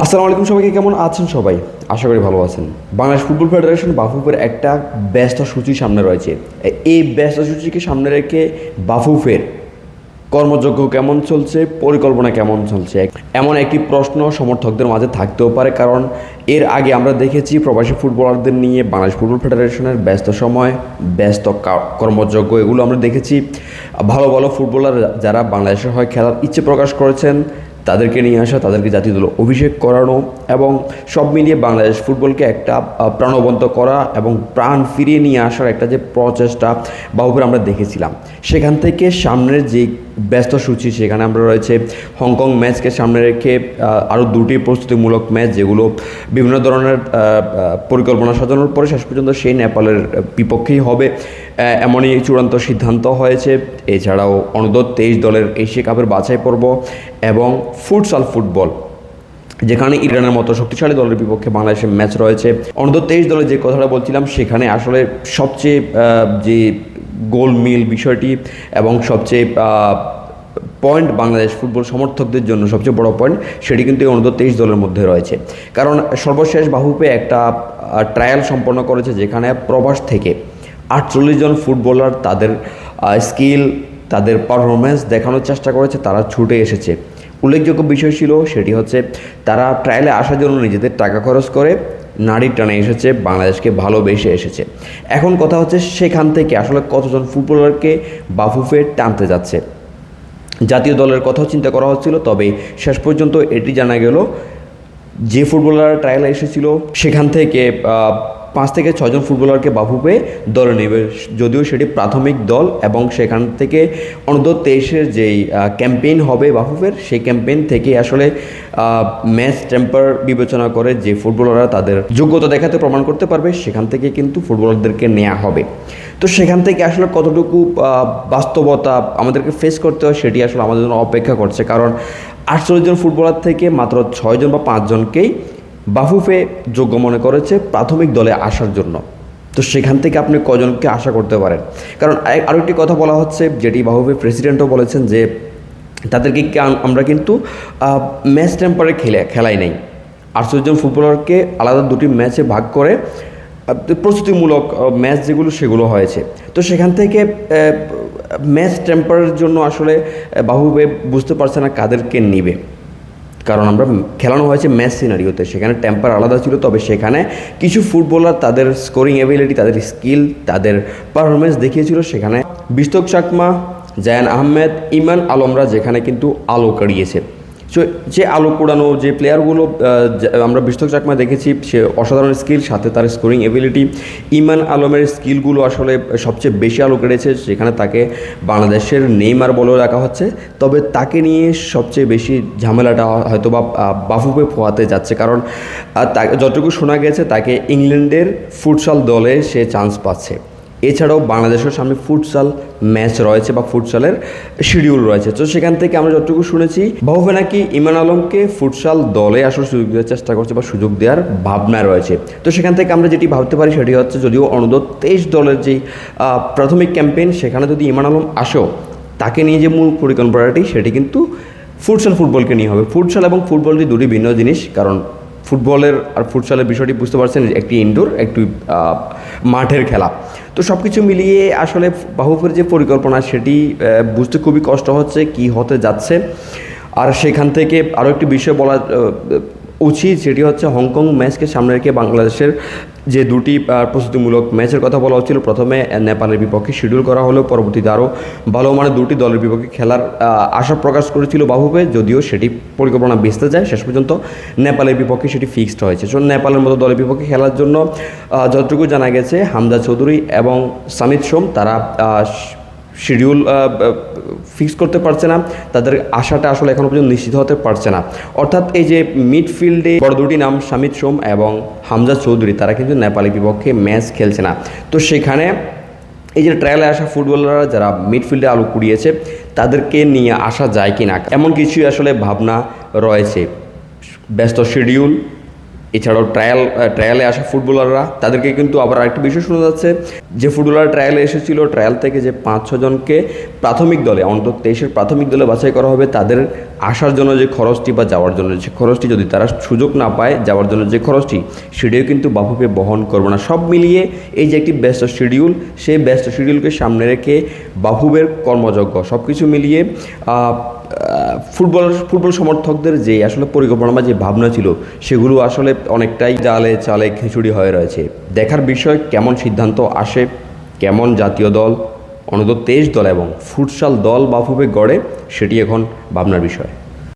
আসসালামু আলাইকুম সবাইকে, কেমন আছেন সবাই? আশা করি ভালো আছেন। বাংলাদেশ ফুটবল ফেডারেশন বাফুফের একটা ব্যস্ত সূচি সামনে রয়েছে। এই ব্যস্ত সূচিকে সামনে রেখে বাফুফের কর্মযোগ্য কেমন চলছে, পরিকল্পনা কেমন চলছে, এমন একটি প্রশ্ন সমর্থকদের মাঝে থাকতেও পারে, কারণ এর আগে আমরা দেখেছি প্রবাসী ফুটবলারদের নিয়ে বাংলাদেশ ফুটবল ফেডারেশনের ব্যস্ত সময়, ব্যস্ত কা- কর্মযোগ্য এগুলো আমরা দেখেছি। ভালো ভালো ফুটবলার যারা বাংলাদেশের হয় খেলার ইচ্ছে প্রকাশ করেছেন তাদেরকে নিয়ে আসা, তাদেরকে জাতীয় দল অভিষেক করানো এবং সব মিলিয়ে বাংলাদেশ ফুটবলকে একটা প্রাণবন্ত করা এবং প্রাণ ফিরিয়ে নিয়ে আসার একটা যে প্রচেষ্টা বাহুপুর আমরা দেখেছিলাম। সেখান থেকে সামনের যে ব্যস্ত সূচি, সেখানে আমরা রয়েছে হংকং ম্যাচকে সামনে রেখে আরও দুটি প্রস্তুতিমূলক ম্যাচ, যেগুলো বিভিন্ন ধরনের পরিকল্পনা সাজানোর পরে শেষ পর্যন্ত সেই নেপালের বিপক্ষেই হবে এমনই চূড়ান্ত সিদ্ধান্ত হয়েছে। এছাড়াও অনূর্ধ্ব তেইশ দলের এশিয়া কাপের বাছাই পর্ব এবং ফুটসাল ফুটবল, যেখানে ইরানের মতো শক্তিশালী দলের বিপক্ষে বাংলাদেশের ম্যাচ রয়েছে। অনূর্ধ্ব তেইশ দলে যে কথাটা বলছিলাম, সেখানে আসলে সবচেয়ে যে গোল মিল বিষয়টি এবং সবচেয়ে পয়েন্ট বাংলাদেশ ফুটবল সমর্থকদের জন্য সবচেয়ে বড় পয়েন্ট সেটি কিন্তু এই অনূর্ধ্ব তেইশ দলের মধ্যে রয়েছে। কারণ সর্বশেষ বাহুপে একটা ট্রায়াল সম্পন্ন করেছে যেখানে প্রবাস থেকে আটচল্লিশ জন ফুটবলার তাদের স্কিল তাদের পারফরমেন্স দেখানোর চেষ্টা করেছে, তারা ছুটে এসেছে। উল্লেখযোগ্য বিষয় ছিল সেটি হচ্ছে তারা ট্রায়ালে আসার জন্য নিজেদের টাকা খরচ করে নারীর টানে এসেছে, বাংলাদেশকে ভালোবেসে এসেছে। এখন কথা হচ্ছে সেখান থেকে আসলে কতজন ফুটবলারকে বাফুফে টানতে যাচ্ছে। জাতীয় দলের কথাও চিন্তা করা হচ্ছিল, তবে শেষ পর্যন্ত এটি জানা গেল যে ফুটবলার ট্রায়ালে এসেছিল, সেখান থেকে পাঁচ থেকে ছজন ফুটবলারকে বাফুপে দলে নেবে। যদিও সেটি প্রাথমিক দল এবং সেখান থেকে অনূর্ধ্ব তেইশের যেই ক্যাম্পেইন হবে বাফুফের, সেই ক্যাম্পেইন থেকে আসলে ম্যাচ টেম্পার বিবেচনা করে যে ফুটবলাররা তাদের যোগ্যতা দেখাতে প্রমাণ করতে পারবে, সেখান থেকে কিন্তু ফুটবলারদেরকে নেওয়া হবে। তো সেখান থেকে আসলে কতটুকু বাস্তবতা আমাদেরকে ফেস করতে হয় সেটি আসলে আমাদের জন্য অপেক্ষা করছে। কারণ আটচল্লিশ জন ফুটবলার থেকে মাত্র ছয়জন বা পাঁচজনকেই বাফুফে যোগ্য মনে করেছে প্রাথমিক দলে আসার জন্য। তো সেখান থেকে আপনি কজনকে আশা করতে পারেন। কারণ আরে- আরও একটি কথা বলা হচ্ছে, যেটি বাফুফে প্রেসিডেন্টও বলেছেন যে, তাদেরকে আমরা কিন্তু ম্যাচ টেম্পারে খেলে খেলাই নাই। আটচল্লিশ জন ফুটবলারকে আলাদা দুটি ম্যাচে ভাগ করে প্রস্তুতিমূলক ম্যাচ যেগুলো সেগুলো হয়েছে। তো সেখান থেকে ম্যাচ টেম্পারের জন্য আসলে বাহুবে বুঝতে পারছে না কাদেরকে নিবে। কারণ আমরা খেলানো হয়েছে ম্যাচ সিনারিওতে। সেখানে টেম্পার আলাদা ছিল, তবে সেখানে কিছু ফুটবলার তাদের স্কোরিং এবিলিটি তাদের স্কিল তাদের পারফরমেন্স দেখিয়েছিল। সেখানে বিস্তক চাকমা, জায়ান আহমেদ ইমান আলমরা যেখানে কিন্তু আলো কাড়িয়েছে। যে আলো পোড়ানো, যে প্লেয়ারগুলো আমরা বিস্তক চাকমা দেখেছি, সে অসাধারণ স্কিল সাথে তার স্কোরিং এবিলিটি ইমান আলমের স্কিলগুলো আসলে সবচেয়ে বেশি আলো কেড়েছে সেখানে তাকে বাংলাদেশের নেইমার বলেও রাখা হচ্ছে। তবে তাকে নিয়ে সবচেয়ে বেশি ঝামেলাটা হয়তো বা বাফুপে ফোয়াতে যাচ্ছে। কারণ যতটুকু শোনা গেছে, তাকে ইংল্যান্ডের ফুটসাল দলে সে চান্স পাচ্ছে। এছাড়াও বাংলাদেশের সামনে ফুটসাল ম্যাচ রয়েছে বা ফুটসালের শিডিউল রয়েছে। তো সেখান থেকে আমরা যতটুকু শুনেছি, বাহুবে নাকি ইমান আলমকে ফুটসাল দলে আসার সুযোগ দেওয়ার চেষ্টা করছে বা সুযোগ দেওয়ার ভাবনা রয়েছে। তো সেখান থেকে আমরা যেটি ভাবতে পারি সেটি হচ্ছে যদিও অনূর্ধ্ব তেইশ দলের যেই প্রাথমিক ক্যাম্পেইন, সেখানে যদি ইমান আলম আসেও, তাকে নিয়ে যে মূল পরিকল্পনাটি সেটি কিন্তু ফুটসাল ফুটবলকে নিয়ে হবে। ফুটসাল এবং ফুটবল দুটি ভিন্ন জিনিস, কারণ ফুটবলের আর ফুটসলের বিষয়টি বুঝতে পারছেন একটি ইনডোর একটি মাঠের খেলা। তো সব কিছু মিলিয়ে আসলে বাহুফের যে পরিকল্পনা সেটি বুঝতে খুবই কষ্ট হচ্ছে, কি হতে যাচ্ছে। আর সেখান থেকে আরও একটি বিষয় বলা উচিত সেটি হচ্ছে হংকং ম্যাচকে সামনে রেখে বাংলাদেশের যে দুটি প্রস্তুতিমূলক ম্যাচের কথা বলা হচ্ছিল, প্রথমে নেপালের বিপক্ষে শিডিউল করা হলেও পরবর্তীতে আরও ভালো মানে দুটি দলের বিপক্ষে খেলার আশা প্রকাশ করেছিল বাহুবে, যদিও সেটি পরিকল্পনা বেচতে যায়। শেষ পর্যন্ত নেপালের বিপক্ষে সেটি ফিক্সড হয়েছে। সো নেপালের মতো দলের বিপক্ষে খেলার জন্য যতটুকু জানা গেছে হামদা চৌধুরী এবং সামিত সোম, তারা শিডিউল ফিক্স করতে পারছে না, তাদের আশাটা আসলে এখনও পর্যন্ত নিশ্চিত হতে পারছে না। অর্থাৎ এই যে মিডফিল্ডে বড় দুটি নাম, সামিত সোম এবং হামজা চৌধুরী, তারা কিন্তু নেপালের বিপক্ষে ম্যাচ খেলছে না। তো সেখানে এই যে ট্রায়ালে আসা ফুটবলাররা যারা মিডফিল্ডে আলো কুড়িয়েছে, তাদেরকে নিয়ে আসা যায় কি না এমন কিছুই আসলে ভাবনা রয়েছে। ব্যস্ত শিডিউল এছাড়াও ট্রায়াল ট্রায়ালে আসা ফুটবলাররা তাদেরকে কিন্তু আবার আরেকটি বিষয় শোনা যাচ্ছে, যে ফুটবলার ট্রায়ালে এসেছিল ট্রায়াল থেকে যে পাঁচ ছজনকে প্রাথমিক দলে, অন্তত তেইশের প্রাথমিক দলে বাছাই করা হবে, তাদের আসার জন্য যে খরচটি বা যাওয়ার জন্য যে খরচটি, যদি তারা সুযোগ না পায় যাওয়ার জন্য যে খরচটি, সেটিও কিন্তু বাফুফে বহন করবে না। সব মিলিয়ে এই যে একটি ব্যস্ত শিডিউল সেই ব্যস্ত শিডিউলকে সামনে রেখে বাফুবের কর্মযজ্ঞ সব কিছু মিলিয়ে ফুটবল ফুটবল সমর্থকদের যে আসলে পরিকল্পনা বা যে ভাবনা ছিল, সেগুলো আসলে অনেকটাই জালে চালে খিচুড়ি হয়ে রয়েছে। দেখার বিষয়, কেমন সিদ্ধান্ত আসে, কেমন জাতীয় দল অনূর্ধ্ব তেইশ দল এবং ফুটসাল দল বাফুবে গড়ে, সেটি এখন ভাবনার বিষয়।